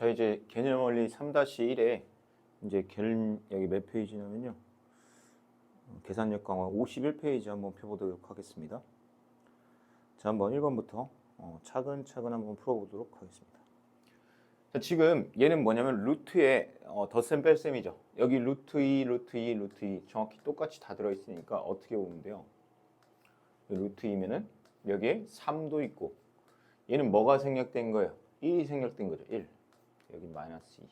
자 이제 개념 원리 3-1에 이제 개념 여기 몇 페이지냐면요. 어, 계산력 강화 51페이지 한번 펴보도록 하겠습니다. 자 한번 1번부터 어, 차근차근 한번 풀어보도록 하겠습니다. 자, 지금 얘는 뭐냐면 루트에 어, 덧셈 뺄셈이죠. 여기 루트 2, 루트 2, 루트 2 정확히 똑같이 다 들어있으니까 어떻게 보면 돼요? 루트 2면은 여기에 3도 있고 얘는 뭐가 생략된 거예요? 1이 생략된 거죠. 1. 여기 마이너스 2.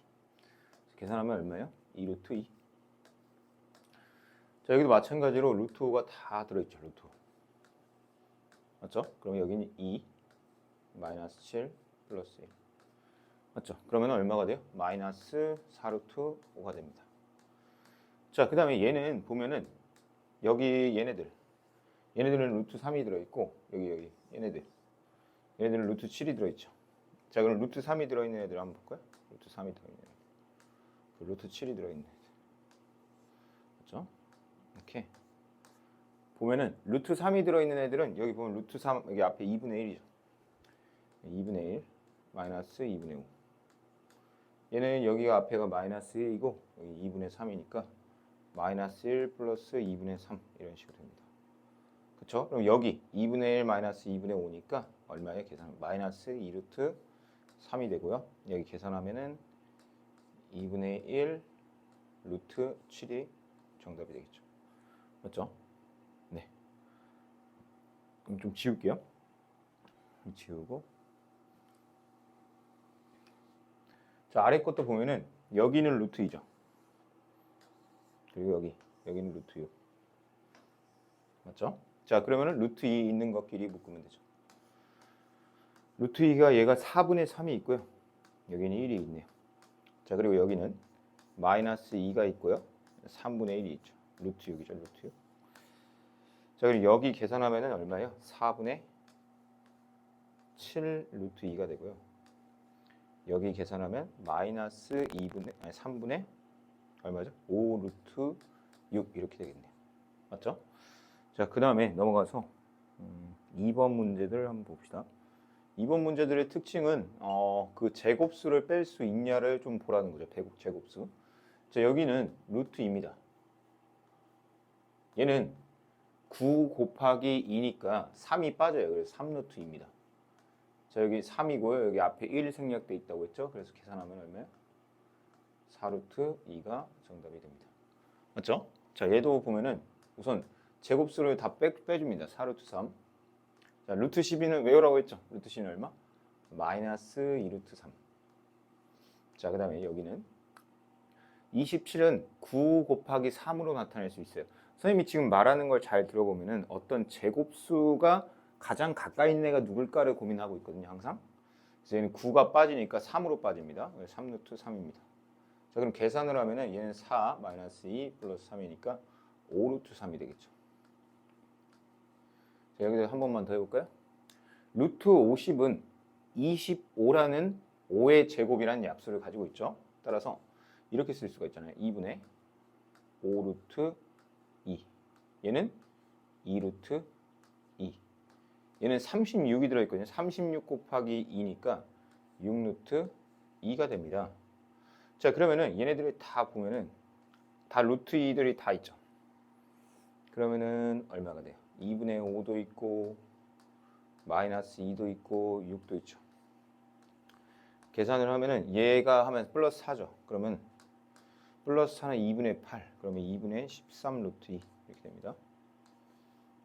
계산하면 얼마예요? 2 루트 2. 자, 여기도 마찬가지로 루트 5가 다 들어있죠. 루트 5. 맞죠? 그럼 여기는 2 마이너스 7 플러스 1. 맞죠? 그러면 얼마가 돼요? 마이너스 4 루트 5가 됩니다. 자, 그 다음에 얘는 보면은 여기 얘네들 얘네들은 루트 3이 들어있고 여기 여기 얘네들 얘네들은 루트 7이 들어있죠. 자, 그럼 루트 3이 들어있는 애들 한번 볼까요? 루트 3이 들어있는 애들. 그 루트 7이 들어있는 애들. 그렇죠? 이렇게 보면은 루트 3이 들어있는 애들은 여기 보면 루트 3 여기 앞에 2분의 1이죠. 2분의 1 마이너스 2분의 5. 얘는 여기가 앞에가 마이너스 1이고 여기 2분의 3이니까 마이너스 1 플러스 2분의 3 이런 식으로 됩니다. 그렇죠? 그럼 여기 2분의 1 마이너스 2분의 5니까 얼마에 계산? 마이너스 2루트 3이 되고요. 여기 계산하면은 2분의 1 루트 7이 정답이 되겠죠. 맞죠? 네. 그럼 좀 지울게요. 지우고 자 아래 것도 보면은 여기는 루트 2죠. 그리고 여기 여기는 루트 6 맞죠? 자 그러면은 루트 2 있는 것끼리 묶으면 되죠. 루트 2가 얘가 4분의 3이 있고요. 여기는 1이 있네요. 자 그리고 여기는 마이너스 2가 있고요. 3분의 1이 있죠. 루트 6이죠. 루트 6. 자 그리고 여기 계산하면은 얼마예요? 4분의 7 루트 2가 되고요. 여기 계산하면 마이너스 2분의 아니 3분의 얼마죠? 5 루트 6 이렇게 되겠네요. 맞죠? 자, 그 다음에 넘어가서 음, 2번 문제들 한번 봅시다. 2번 문제들의 특징은 어, 그 제곱수를 뺄 수 있냐를 좀 보라는 거죠. 배곱 제곱수. 자, 여기는 루트입니다. 얘는 9 곱하기 2니까 3이 빠져요. 그래서 3루트입니다. 자, 여기 3이고요. 여기 앞에 1 생략돼 있다고 했죠. 그래서 계산하면 얼마예요? 4루트 2가 정답이 됩니다. 맞죠? 자, 얘도 보면은 우선 제곱수를 다 빼, 빼줍니다. 4루트 3. 자, 루트 12는 외우라고 했죠? 루트 12는 얼마? 마이너스 2루트 3. 자, 그 다음에 여기는 27은 9 곱하기 3으로 나타낼 수 있어요. 선생님이 지금 말하는 걸 잘 들어보면은 어떤 제곱수가 가장 가까이 있는 애가 누굴까를 고민하고 있거든요, 항상. 그래서 얘는 9가 빠지니까 3으로 빠집니다. 3루트 3입니다. 자, 그럼 계산을 하면 은 얘는 4 마이너스 2 플러스 3이니까 5루트 3이 되겠죠. 자, 여기서 한 번만 더 해볼까요? 루트 50은 25라는 5의 제곱이라는 약수를 가지고 있죠. 따라서 이렇게 쓸 수가 있잖아요. 2분의 5루트 2. 얘는 2루트 2. 얘는 36이 들어있거든요. 36 곱하기 2니까 6루트 2가 됩니다. 자 그러면은 얘네들이 다 보면은 다 루트 2들이 다 있죠. 그러면은 얼마가 돼요? 2분의 5도 있고 마이너스 2도 있고 6도 있죠. 계산을 하면은 얘가 하면 플러스 4죠. 그러면 플러스 4는 2분의 8 그러면 2분의 13 루트 2 이렇게 됩니다.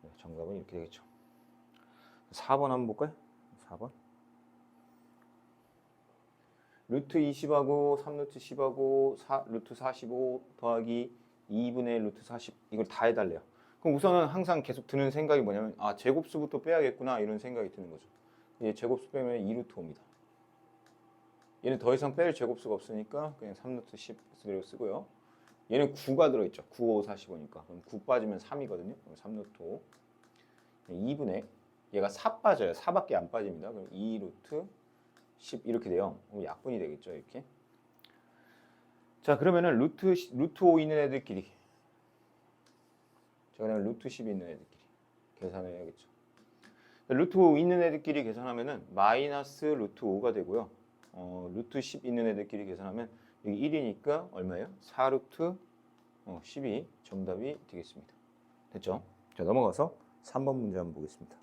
네, 정답은 이렇게 되겠죠. 4번 한번 볼까요? 4번. 루트 20하고 3루트 10하고 4, 루트 45 더하기 2분의 루트 40 이걸 다 해달래요. 그럼 우선은 항상 계속 드는 생각이 뭐냐면 아 제곱수부터 빼야겠구나 이런 생각이 드는 거죠. 얘 제곱수 빼면 2루트 5입니다. 얘는 더 이상 뺄 제곱수가 없으니까 그냥 3루트 10 그대로 쓰고요. 얘는 9가 들어있죠. 9, 5, 45니까. 그럼 9 빠지면 3이거든요. 그럼 3루트 5. 2분의 얘가 4 빠져요. 4밖에 안 빠집니다. 그럼 2루트 10 이렇게 돼요. 그럼 약분이 되겠죠. 이렇게. 자 그러면은 루트 루트 5 있는 애들끼리 자 그러면 루트 10 있는 애들끼리 계산을 해야겠죠. 루트 5 있는 애들끼리 계산하면은 마이너스 루트 5가 되고요. 어, 루트 10 있는 애들끼리 계산하면 여기 1이니까 얼마예요? 4 루트 어, 10이 정답이 되겠습니다. 됐죠? 자 넘어가서 3번 문제 한번 보겠습니다.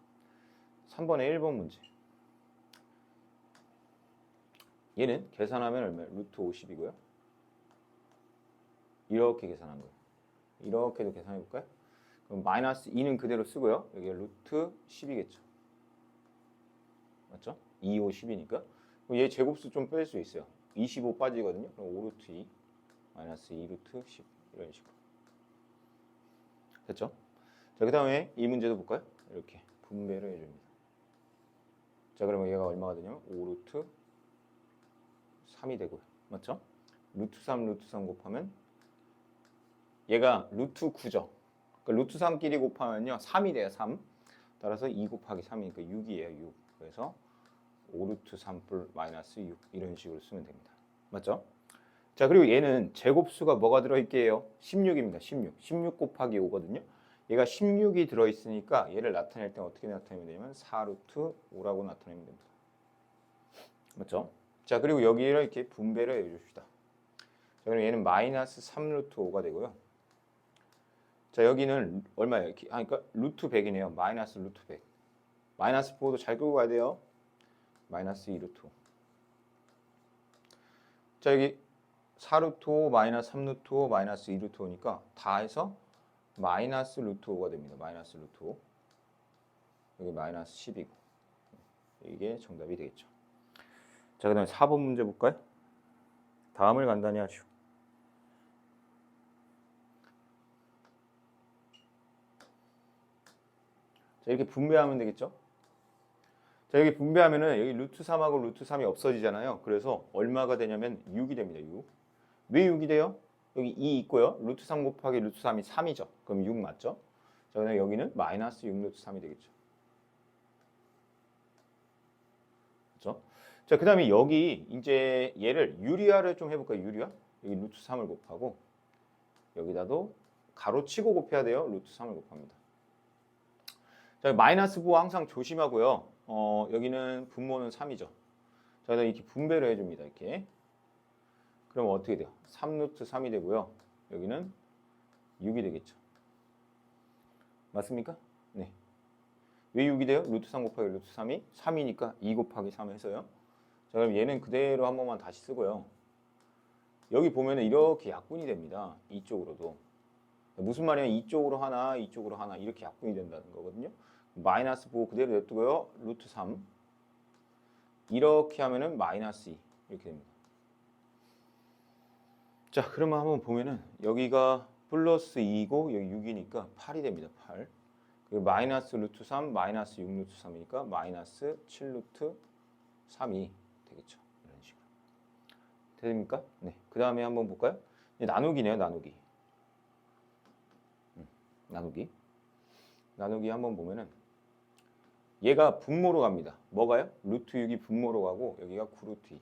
3번의 1번 문제. 얘는 계산하면 얼마예요? 루트 50이고요. 이렇게 계산한 거예요. 이렇게도 계산해 볼까요? 그럼 마이너스 2는 그대로 쓰고요. 여기 루트 10이겠죠. 맞죠? 2, 5, 10이니까. 그럼 얘 제곱수 좀 뺄 수 있어요. 25 빠지거든요. 그럼 5 루트 2 마이너스 2 루트 10 이런 식으로. 됐죠? 자, 그 다음에 이 문제도 볼까요? 이렇게 분배를 해줍니다. 자, 그러면 얘가 얼마가 되냐면 5 루트 3이 되고요. 맞죠? 루트 3, 루트 3 곱하면 얘가 루트 9죠. 그러니까 루트 3끼리 곱하면요. 3이 돼요. 3. 따라서 2 곱하기 3이니까 6이에요. 6. 그래서 5 루트 3뿔 마이너스 6 이런 식으로 쓰면 됩니다. 맞죠? 자 그리고 얘는 제곱수가 뭐가 들어있게요? 16입니다. 16. 16 곱하기 5거든요. 얘가 16이 들어있으니까 얘를 나타낼 때 어떻게 나타내면 되냐면 4 루트 5라고 나타내면 됩니다. 맞죠? 자 그리고 여기를 이렇게 분배를 해줍시다. 자 그럼 얘는 마이너스 3 루트 5가 되고요. 자 여기는 얼마예요? 아 그러니까 루트 100이네요. 마이너스 루트 100. 마이너스 4도 잘 끌고 가야 돼요. 마이너스 2 루트 5. 자 여기 4 루트 5 마이너스 3 루트 5 마이너스 2 루트 5니까 다 해서 마이너스 루트 5가 됩니다. 마이너스 루트 5. 여기 마이너스 10이고 이게 정답이 되겠죠. 자 그 다음에 4번 문제 볼까요? 다음을 간단히 하시오. 자 이렇게 분배하면 되겠죠? 자 여기 분배하면은 여기 루트 3하고 루트 3이 없어지잖아요. 그래서 얼마가 되냐면 6이 됩니다. 6. 왜 6이 돼요? 여기 2 있고요. 루트 3 곱하기 루트 3이 3이죠. 그럼 6 맞죠? 자 그다음에 여기는 마이너스 6 루트 3이 되겠죠. 그렇죠? 자 그 다음에 여기 이제 얘를 유리화를 좀 해볼까요? 유리화? 여기 루트 3을 곱하고 여기다도 가로치고 곱해야 돼요. 루트 3을 곱합니다. 자, 마이너스 부호 항상 조심하고요. 어, 여기는 분모는 3이죠. 자, 이렇게 분배를 해줍니다. 이렇게. 그러면 어떻게 돼요? 3루트 3이 되고요. 여기는 6이 되겠죠. 맞습니까? 네. 왜 6이 돼요? 루트 3 곱하기 루트 3이 3이니까 2 곱하기 3 해서요. 자, 그럼 얘는 그대로 한 번만 다시 쓰고요. 여기 보면은 이렇게 약분이 됩니다. 이쪽으로도. 무슨 말이냐? 이쪽으로 하나, 이쪽으로 하나 이렇게 약분이 된다는 거거든요. 마이너스 보고 그대로 냅두고요. 루트 3 이렇게 하면은 마이너스 2 이렇게 됩니다. 자, 그러면 한번 보면은 여기가 플러스 2이고 여기 6이니까 8이 됩니다. 8. 그리고 마이너스 루트 3, 마이너스 6 루트 3이니까 마이너스 7 루트 3이 되겠죠. 이런 식으로. 됩니까? 네. 그 다음에 한번 볼까요? 네, 나누기네요. 나누기. 음, 나누기. 나누기 한번 보면은 얘가 분모로 갑니다. 뭐가요? 루트 6이 분모로 가고 여기가 9루트 2.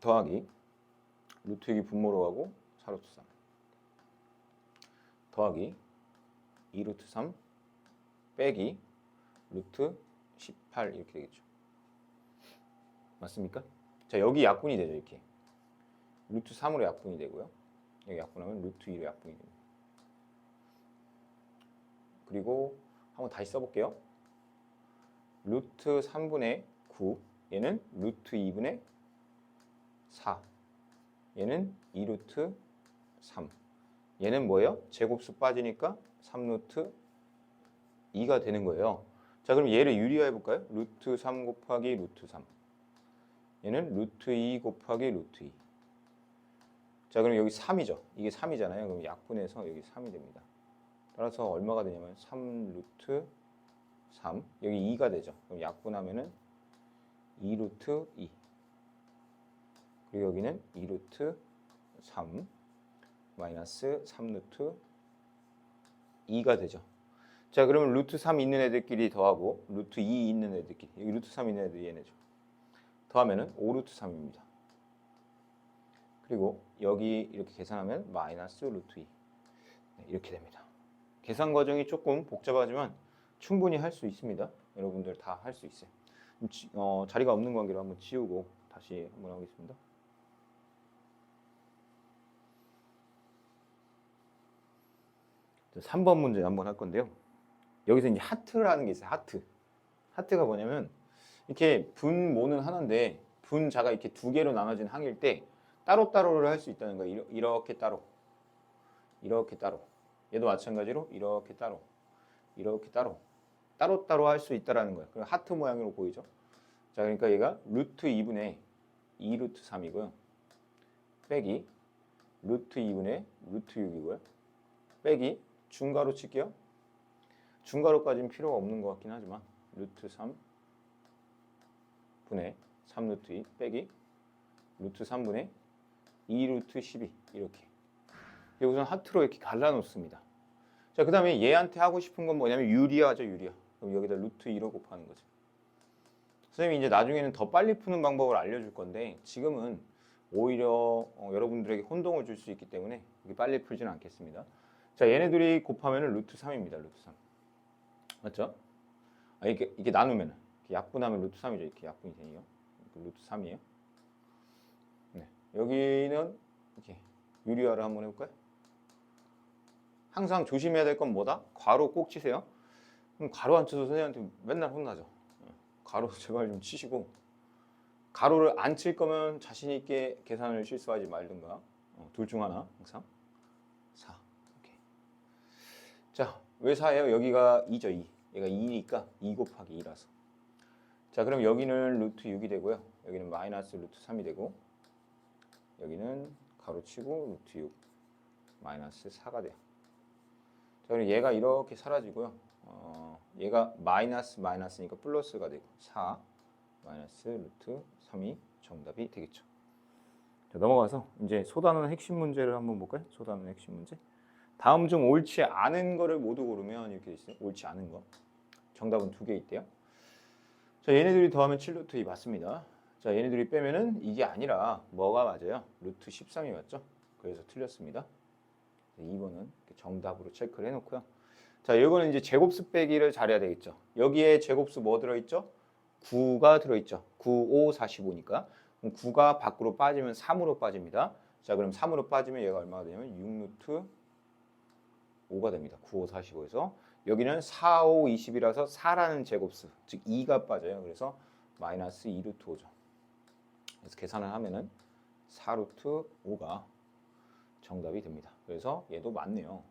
더하기 루트 6이 분모로 가고 4루트 3. 더하기 2루트 3 빼기 루트 18 이렇게 되겠죠. 맞습니까? 자 여기 약분이 되죠 이렇게. 루트 3으로 약분이 되고요. 여기 약분하면 루트 2로 약분이 됩니다. 그리고 한번 다시 써볼게요. 루트 3분의 9 얘는 루트 2분의 4 얘는 2루트 3 얘는 뭐예요? 제곱수 빠지니까 3루트 2가 되는 거예요. 자 그럼 얘를 유리화해 볼까요? 루트 3 곱하기 루트 3 얘는 루트 2 곱하기 루트 2 자 그럼 여기 3이죠. 이게 3이잖아요. 그럼 약분해서 여기 3이 됩니다. 따라서 얼마가 되냐면 3 루트 3 여기 2가 되죠. 그럼 약분하면은 2 루트 2 그리고 여기는 2 루트 3 마이너스 3 루트 2가 되죠. 자 그러면 루트 3 있는 애들끼리 더하고 루트 2 있는 애들끼리 여기 루트 3 있는 애들이 얘네죠. 더하면은 5 루트 3입니다. 그리고 여기 이렇게 계산하면 마이너스 루트 2 네, 이렇게 됩니다. 계산 과정이 조금 복잡하지만 충분히 할 수 있습니다. 여러분들 다 할 수 있어요. 어, 자리가 없는 관계로 한번 지우고 다시 한번 하겠습니다. 자, 3번 문제 한번 할 건데요. 여기서 이제 하트라는 게 있어요. 하트. 하트가 뭐냐면 이렇게 분모는 하나인데 분자가 이렇게 두 개로 나눠진 항일 때 따로따로를 할 수 있다는 거예요. 이렇게 따로. 이렇게 따로. 얘도 마찬가지로 이렇게 따로. 이렇게 따로. 따로따로 할 수 있다라는 거예요. 그럼 하트 모양으로 보이죠? 자, 그러니까 얘가 루트 2분의 2 루트 3이고요. 빼기 루트 2분의 루트 6이고요. 빼기 중괄호 칠게요. 중괄호까지는 필요가 없는 것 같긴 하지만 루트 3 분의 3 루트 2 빼기 루트 3분의 2 루트 12 이렇게 우선 하트로 이렇게 갈라놓습니다. 자, 그 다음에 얘한테 하고 싶은 건 뭐냐면 유리하죠, 유리하. 그럼 여기다 루트 2로 곱하는 거죠. 선생님이 이제 나중에는 더 빨리 푸는 방법을 알려줄 건데 지금은 오히려 어, 여러분들에게 혼동을 줄 수 있기 때문에 빨리 풀지는 않겠습니다. 자, 얘네들이 곱하면 루트 3입니다. 루트 3. 맞죠? 아, 이게, 이게 나누면 약분하면 루트 3이죠. 이렇게 약분이 되네요. 루트 3이에요. 네. 여기는 이렇게 유리화를 한번 해볼까요? 항상 조심해야 될 건 뭐다? 괄호 꼭 치세요. 그럼 괄호 안 쳐서 선생님한테 맨날 혼나죠. 예. 괄호 제발 좀 치시고 가로를 안 칠 거면 자신 있게 계산을 실수하지 말든가 어, 둘중 하나 항상 4 이렇게 자왜 4예요? 여기가 2죠 2 얘가 2니까 2 곱하기 2라서 자 그럼 여기는 루트 6이 되고요 여기는 마이너스 루트 3이 되고 여기는 가로 치고 루트 6 마이너스 4가 돼요 자 그럼 얘가 이렇게 사라지고요 어, 얘가 마이너스 마이너스니까 플러스가 되고 4 마이너스 루트 3이 정답이 되겠죠. 자, 넘어가서 이제 소단원 핵심 문제를 한번 볼까요? 소단원 핵심 문제. 다음 중 옳지 않은 거를 모두 고르면 이렇게 있어요. 옳지 않은 거. 정답은 두 개 있대요. 자, 얘네들이 더하면 7 루트 2 맞습니다. 자, 얘네들이 빼면은 이게 아니라 뭐가 맞아요? 루트 13이 맞죠? 그래서 틀렸습니다. 2번은 정답으로 체크를 해놓고요. 자, 이거는 이제 제곱수 빼기를 잘해야 되겠죠. 여기에 제곱수 뭐 들어있죠? 9가 들어있죠. 9, 5, 45니까. 9가 밖으로 빠지면 3으로 빠집니다. 자, 그럼 3으로 빠지면 얘가 얼마가 되냐면 6루트 5가 됩니다. 9, 5, 45에서. 여기는 4, 5, 20이라서 4라는 제곱수, 즉 2가 빠져요. 그래서 마이너스 2루트 5죠. 그래서 계산을 하면은 4루트 5가 정답이 됩니다. 그래서 얘도 맞네요.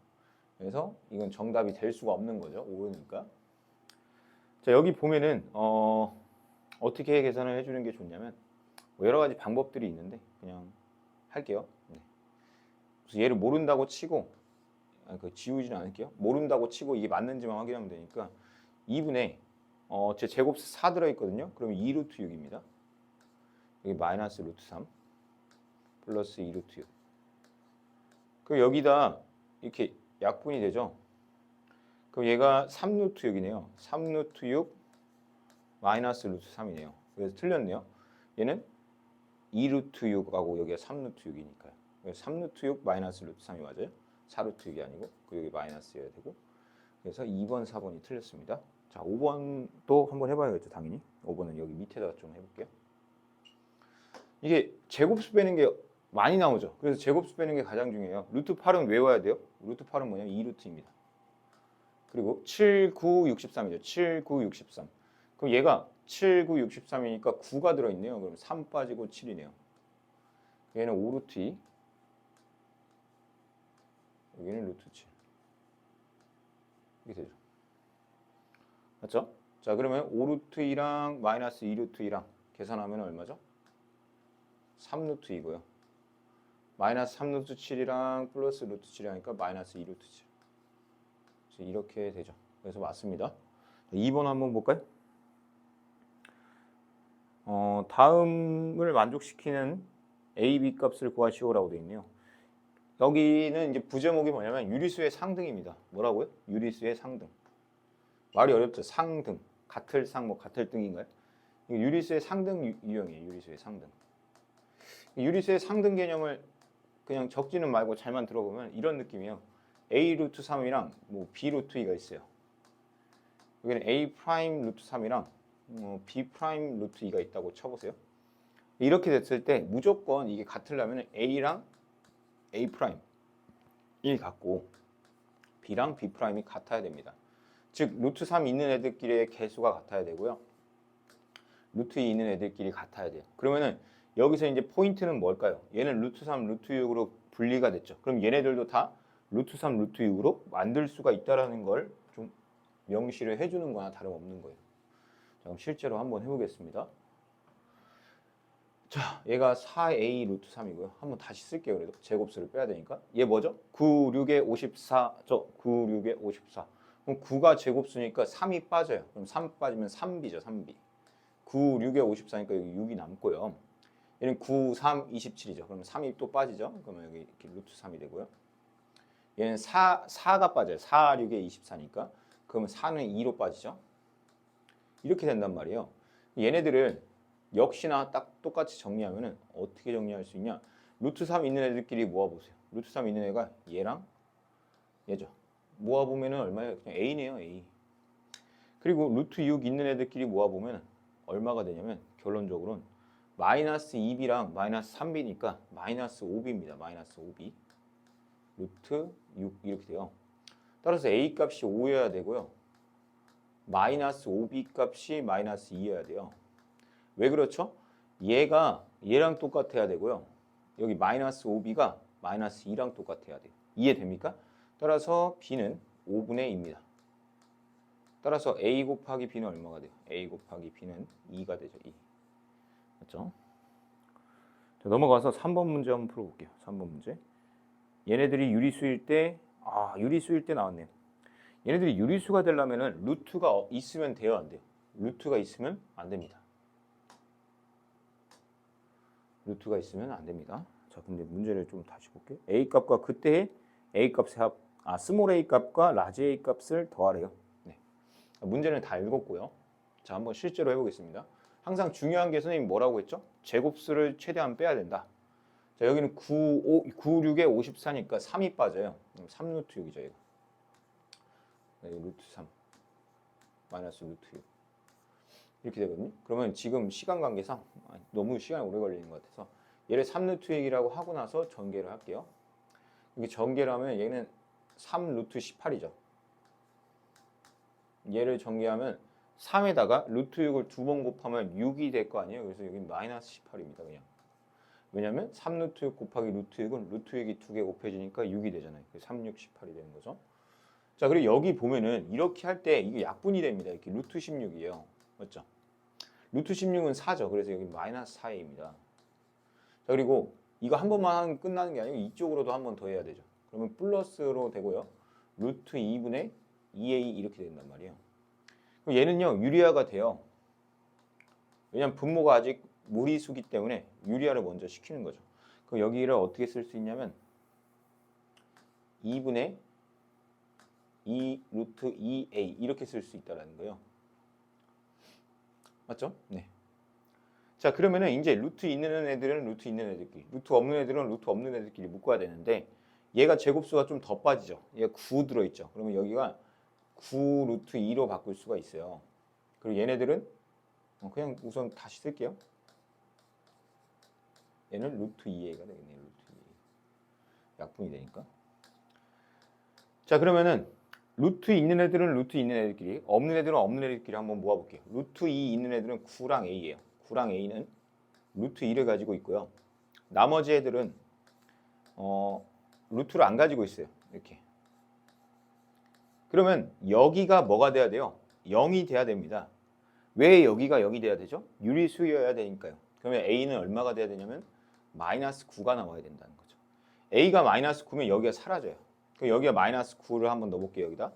그래서 이건 정답이 될 수가 없는 거죠. 5니까. 자 여기 보면은 어, 어떻게 계산을 해주는 게 좋냐면 뭐 여러 가지 방법들이 있는데 그냥 할게요. 네. 그래서 얘를 모른다고 치고 아, 그 지우지는 않을게요. 모른다고 치고 이게 맞는지만 확인하면 되니까 2분의 어, 제 제곱수 4 들어있거든요. 그러면 2루트 6입니다. 여기 마이너스 루트 3 플러스 2루트 6. 그럼 여기다 이렇게 약분이 되죠. 그럼 얘가 3루트 6이네요. 3루트 6 마이너스 루트 3이네요. 그래서 틀렸네요. 얘는 2루트 6하고 여기가 3루트 6이니까요. 3루트 6 마이너스 루트 3이 맞아요. 4루트 6이 아니고 그 여기 마이너스여야 되고 그래서 2번, 4번이 틀렸습니다. 자, 5번도 한번 해봐야겠죠, 당연히. 5번은 여기 밑에다 좀 해볼게요. 이게 제곱수 빼는 게 많이 나오죠. 그래서 제곱수 빼는 게 가장 중요해요. 루트 8은 외워야 돼요. 루트 8은 뭐냐면 2루트입니다. 그리고 7, 9, 63이죠. 7, 9, 63. 그럼 얘가 7, 9, 63이니까 9가 들어있네요. 그럼 3 빠지고 7이네요. 얘는 5루트 2. 여기는 루트 7. 이렇게 되죠. 맞죠? 자 그러면 5루트 2랑 마이너스 2루트 2랑 계산하면 얼마죠? 3루트 2고요. 마이너스 3루트 7이랑 플러스 루트 7이 하니까 마이너스 2루트 7. 그래서 이렇게 되죠. 그래서 맞습니다. 2번 한번 볼까요? 어, 다음을 만족시키는 A, B 값을 구하시오라고 되어 있네요. 여기는 이제 부제목이 뭐냐면 유리수의 상등입니다. 뭐라고요? 유리수의 상등. 말이 어렵죠. 상등. 같을 상, 뭐 같을 등인가요? 유리수의 상등 유- 유형이에요. 유리수의 상등. 유리수의 상등 개념을 그냥 적지는 말고 잘만 들어보면 이런 느낌이에요. A 루트 3이랑 뭐 B 루트 2가 있어요. 여기는 A 프라임 루트 3이랑 어, b 프라임 루트 2가 있다고 쳐보세요. 이렇게 됐을 때 무조건 이게 같으려면 a랑 a 프라임 이 같고 b랑 b 프라임이 같아야 됩니다. 즉 루트 3 있는 애들끼리의 개수가 같아야 되고요. 루트 2 있는 애들끼리 같아야 돼요. 그러면은 여기서 이제 포인트는 뭘까요? 얘는 루트 3, 루트 6으로 분리가 됐죠. 그럼 얘네들도 다 루트 3, 루트 6으로 만들 수가 있다라는 걸 좀 명시를 해주는 거나 다름없는 거예요. 자, 그럼 실제로 한번 해보겠습니다. 자, 얘가 4a 루트 3이고요. 한번 다시 쓸게요. 그래도 제곱수를 빼야 되니까. 얘 뭐죠? 9, 6에 54. 저 9, 6에 54. 그럼 9가 제곱수니까 3이 빠져요. 그럼 3 빠지면 3b죠. 3b. 9, 6에 54니까 여기 6이 남고요. 얘는 9, 3, 27이죠. 그러면 3이 또 빠지죠. 그러면 여기 루트 3이 되고요. 얘는 4, 4가 빠져요. 4, 6에 24니까. 그러면 4는 2로 빠지죠. 이렇게 된단 말이에요. 얘네들을 역시나 딱 똑같이 정리하면 은 어떻게 정리할 수 있냐? 루트 3 있는 애들끼리 모아보세요. 루트 3 있는 애가 얘랑 얘죠. 모아보면 은 얼마예요? 그냥 A네요, A. 그리고 루트 6 있는 애들끼리 모아보면 얼마가 되냐면 결론적으로는 마이너스 2b랑 마이너스 3b니까 마이너스 5b입니다. 마이너스 5b. 루트 6 이렇게 돼요. 따라서 a 값이 5여야 되고요. 마이너스 5b 값이 마이너스 2여야 돼요. 왜 그렇죠? 얘가 얘랑 똑같아야 되고요. 여기 마이너스 5b가 마이너스 2랑 똑같아야 돼요. 이해됩니까? 따라서 b는 5분의 2입니다. 따라서 a 곱하기 b는 얼마가 돼요? a 곱하기 b는 2가 되죠. 2. 맞죠? 자, 넘어가서 3번 문제 한번 풀어볼게요. 3번 문제. 얘네들이 유리수일 때, 아, 유리수일 때 나왔네요. 얘네들이 유리수가 되려면은 루트가 어- 있으면 돼요, 안 돼요? 루트가 있으면 안 됩니다. 루트가 있으면 안 됩니다. 자, 근데 문제를 좀 다시 볼게요. a 값과 그때의 a 값의 합, 아, 스몰 a 값과 라지 a 값을 더하래요. 네. 문제는 다 읽었고요. 자, 한번 실제로 해보겠습니다. 항상 중요한 게 선생님 뭐라고 했죠? 제곱수를 최대한 빼야 된다. 자, 여기는 9, 5, 9, 6에 54니까 3이 빠져요. 3 루트 6이죠, 이거. 네, 루트 3. 마이너스 루트 6. 이렇게 되거든요. 그러면 지금 시간 관계상 너무 시간이 오래 걸리는 것 같아서 얘를 3 루트 6이라고 하고 나서 전개를 할게요. 이게 전개를 하면 얘는 3 루트 18이죠. 얘를 전개하면 3에다가 루트 6을 두 번 곱하면 6이 될 거 아니에요. 그래서 여기 마이너스 18입니다. 그냥. 왜냐면 3루트 6 곱하기 루트 6은 루트 6이 두 개 곱해지니까 6이 되잖아요. 그래서 3, 6, 18이 되는 거죠. 자, 그리고 여기 보면은 이렇게 할 때 이게 약분이 됩니다. 이렇게 루트 16이에요. 맞죠? 루트 16은 4죠. 그래서 여기 마이너스 4a입니다. 자, 그리고 이거 한 번만 하면 끝나는 게 아니고 이쪽으로도 한 번 더 해야 되죠. 그러면 플러스로 되고요. 루트 2분의 2a 이렇게 된단 말이에요. 얘는요, 유리화가 돼요. 왜냐면 분모가 아직 무리수기 때문에 유리화를 먼저 시키는 거죠. 그럼 여기를 어떻게 쓸 수 있냐면 2분의 2 루트 2a 이렇게 쓸 수 있다라는 거예요. 맞죠? 네. 자 그러면은 이제 루트 있는 애들은 루트 있는 애들끼리, 루트 없는 애들은 루트 없는 애들끼리 묶어야 되는데 얘가 제곱수가 좀 더 빠지죠. 얘가 9 들어있죠. 그러면 여기가 9 루트 2로 바꿀 수가 있어요. 그리고 얘네들은 어, 그냥 우선 다시 쓸게요. 얘는 루트 2a가 되겠네요. 루트 2a. 약분이 되니까. 자 그러면은 루트 있는 애들은 루트 있는 애들끼리, 없는 애들은 없는 애들끼리 한번 모아볼게요. 루트 2 있는 애들은 9랑 a예요. 9랑 a는 루트 2를 가지고 있고요. 나머지 애들은 어, 루트를 안 가지고 있어요. 이렇게. 그러면 여기가 뭐가 돼야 돼요? 0이 돼야 됩니다. 왜 여기가 0이 돼야 되죠? 유리수여야 되니까요. 그러면 a는 얼마가 돼야 되냐면 마이너스 9가 나와야 된다는 거죠. a가 마이너스 9면 여기가 사라져요. 그럼 여기가 마이너스 9를 한번 넣어볼게요. 여기다.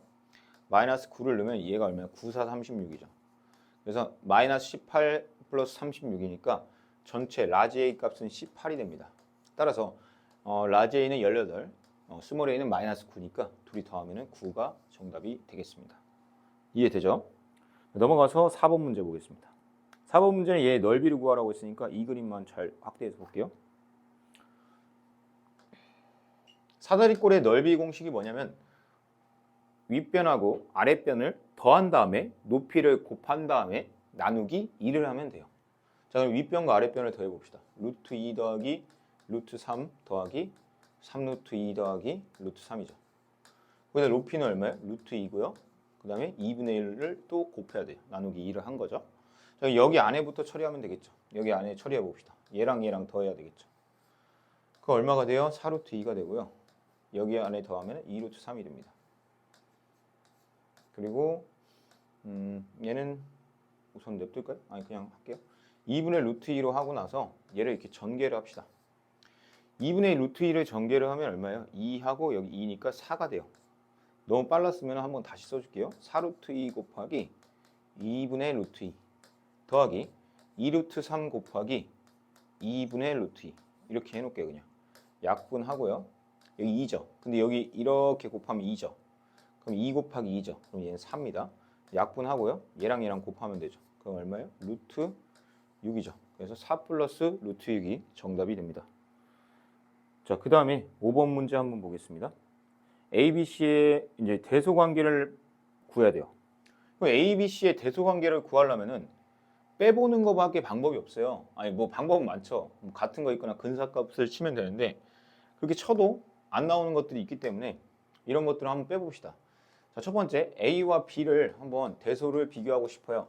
마이너스 9를 넣으면 얘가 얼마야? 9, 4, 36이죠. 그래서 마이너스 18 플러스 36이니까 전체 라지 A 값은 18이 됩니다. 따라서 어, 라지 A는 18, 어, 스몰 A는 마이너스 9니까 둘이 더하면 9가 정답이 되겠습니다. 이해되죠? 넘어가서 4번 문제 보겠습니다. 4번 문제는 얘 넓이를 구하라고 했으니까 이 그림만 잘 확대해서 볼게요. 사다리꼴의 넓이 공식이 뭐냐면 윗변하고 아랫변을 더한 다음에 높이를 곱한 다음에 나누기 2를 하면 돼요. 자 그럼 윗변과 아랫변을 더해 봅시다. 루트 2 더하기 루트 3 더하기 3 루트 2 더하기 루트 3이죠. 거기다 높이는 얼마예요? 루트 2고요. 그 다음에 2분의 1을 또 곱해야 돼요. 나누기 2를 한 거죠. 자, 여기 안에부터 처리하면 되겠죠. 여기 안에 처리해 봅시다. 얘랑 얘랑 더해야 되겠죠. 그 얼마가 돼요? 4루트 2가 되고요. 여기 안에 더하면 2루트 3이 됩니다. 그리고 음, 얘는 우선 냅둘까요? 아니 그냥 할게요. 2분의 루트 2로 하고 나서 얘를 이렇게 전개를 합시다. 2분의 루트 2를 전개를 하면 얼마예요? 2하고 여기 2니까 4가 돼요. 너무 빨랐으면 한번 다시 써줄게요. 4루트 2 곱하기 2분의 루트 2 더하기 2루트 3 곱하기 2분의 루트 2 이렇게 해놓을게요 그냥 약분하고요. 여기 2죠. 근데 여기 이렇게 곱하면 2죠. 그럼 2 곱하기 2죠. 그럼 얘는 4입니다. 약분하고요. 얘랑 얘랑 곱하면 되죠. 그럼 얼마예요? 루트 6이죠. 그래서 4 플러스 루트 6이 정답이 됩니다. 자, 그 다음에 5번 문제 한번 보겠습니다. A, B, C의 이제 대소 관계를 구해야 돼요. 그럼 A, B, C의 대소 관계를 구하려면은 빼보는 것밖에 방법이 없어요. 아니 뭐 방법은 많죠. 뭐 같은 거 있거나 근사값을 치면 되는데 그렇게 쳐도 안 나오는 것들이 있기 때문에 이런 것들을 한번 빼봅시다. 자, 첫 번째 A와 B를 한번 대소를 비교하고 싶어요.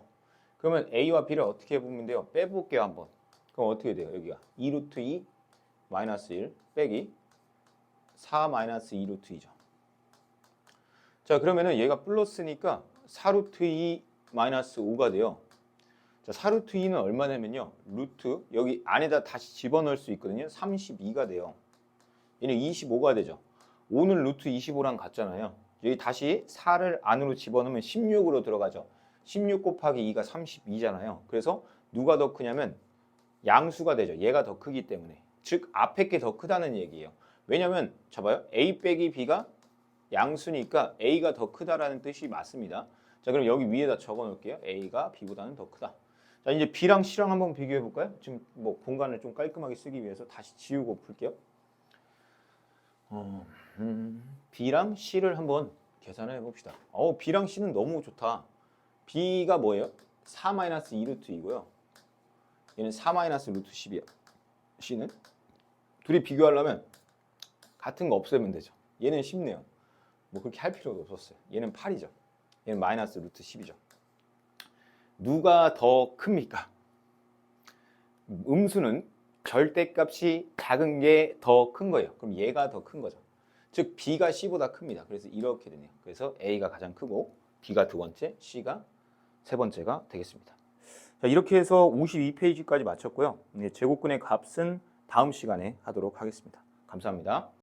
그러면 A와 B를 어떻게 해보면 돼요? 빼볼게요 한번. 그럼 어떻게 돼요? 여기가 2루트 2 마이너스 1 빼기 4 마이너스 2 루트 2죠. 자 그러면은 얘가 플러스니까 4 루트 2 마이너스 5가 돼요. 자 4루트 2는 얼마냐면요. 루트 여기 안에다 다시 집어넣을 수 있거든요. 32가 돼요. 얘는 25가 되죠. 5는 루트 25랑 같잖아요. 여기 다시 4를 안으로 집어넣으면 16으로 들어가죠. 16 곱하기 2가 32잖아요. 그래서 누가 더 크냐면 양수가 되죠. 얘가 더 크기 때문에. 즉 앞에 게 더 크다는 얘기예요. 왜냐면 잡아요. A 빼기 B가 양수니까 A가 더 크다라는 뜻이 맞습니다. 자 그럼 여기 위에다 적어 놓을게요. A가 B보다는 더 크다. 자 이제 B랑 C랑 한번 비교해 볼까요? 지금 뭐 공간을 좀 깔끔하게 쓰기 위해서 다시 지우고 풀게요. 어, 음, B랑 C를 한번 계산해 봅시다. 어, B랑 C는 너무 좋다. B가 뭐예요? 4-2루트 이고요. 얘는 4-루트 10이야. C는 둘이 비교하려면 같은 거 없애면 되죠. 얘는 쉽네요. 뭐 그렇게 할 필요도 없었어요. 얘는 8이죠. 얘는 마이너스 루트 10이죠. 누가 더 큽니까? 음수는 절대값이 작은 게 더 큰 거예요. 그럼 얘가 더 큰 거죠. 즉 B가 C보다 큽니다. 그래서 이렇게 되네요. 그래서 A가 가장 크고 B가 두 번째, C가 세 번째가 되겠습니다. 자, 이렇게 해서 52페이지까지 마쳤고요. 이제 제곱근의 값은 다음 시간에 하도록 하겠습니다. 감사합니다.